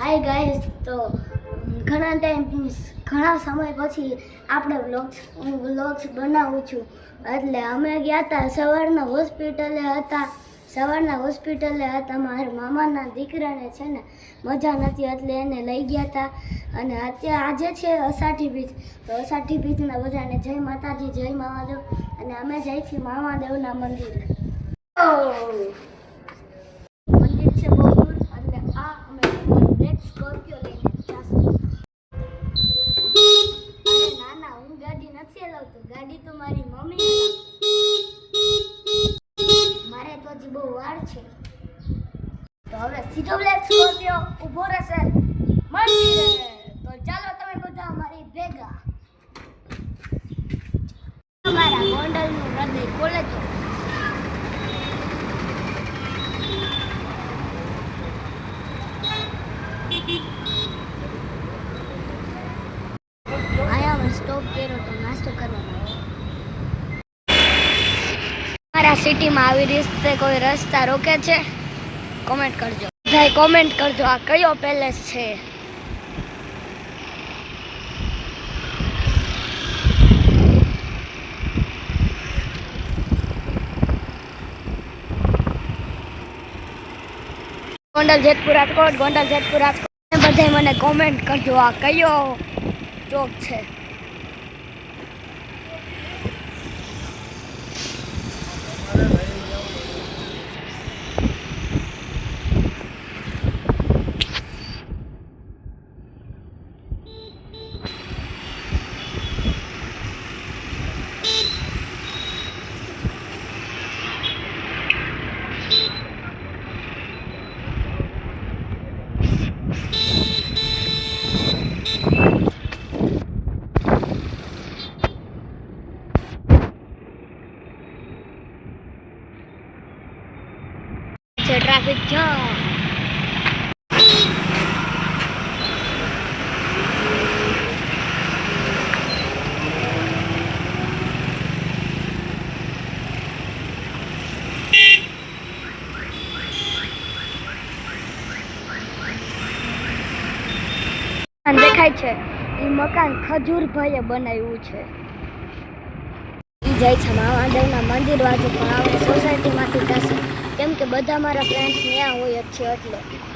Hi guys તો ઘણા time ઘણા સમય પછી આપણે વ્લોગ્સ હું વ્લોગ્સ બનાવું છું. એટલે અમે ગયા હતા સવારના હોસ્પિટલે હતા. સવારના હોસ્પિટલે હતા. મારા મામાના દીકરાને છે ને, મજા નથી એટલે એને લઈ ગયા હતા અને અત્યારે આજે છે અષાઢી બીજ. તો અષાઢી બીજના બધાને જય માતાજી, જય મહાદેવ. અને અમે જઈ છીએ મહાદેવના મંદિર છે બહુ દૂર એટલે આ અમે બ્લેક સ્કોર્પિયો લઈને જાશું અરે ના ના હું ગાડી નથી હલાવતો ગાડી તો મારી મમ્મી મારે તો હજી બહુ વાર છે. તો હવે સીધો બ્લેક સ્કોર્પિયો ઊભો રહેશે. મંદિરે નાસ્તો કરવામાં અમારા સિટીમાં આવી રીતે કોઈ રસ્તા રોકે છે? કોમેન્ટ કરજો. ભાઈ કોમેન્ટ કરજો. આ કયો પેલેસ છે? ગોંડલ જેતપુર રાજકોટ, ગોંડલ જેતપુર રાજકોટ. બધાય મને કોમેન્ટ કરજો. આ કયો ચોક છે? છે ટ્રાફિક જામ દેખાય છે. એ મકાન ખજૂરભાઈએ બનાવ્યું છે. જય છે છે મહાદેવના મંદિર બાજુ, પણ આવે સોસાયટીમાંથી જશે કેમ કે બધા મારા ફ્રેન્ડ્સ ત્યાં હોય જ છે એટલે.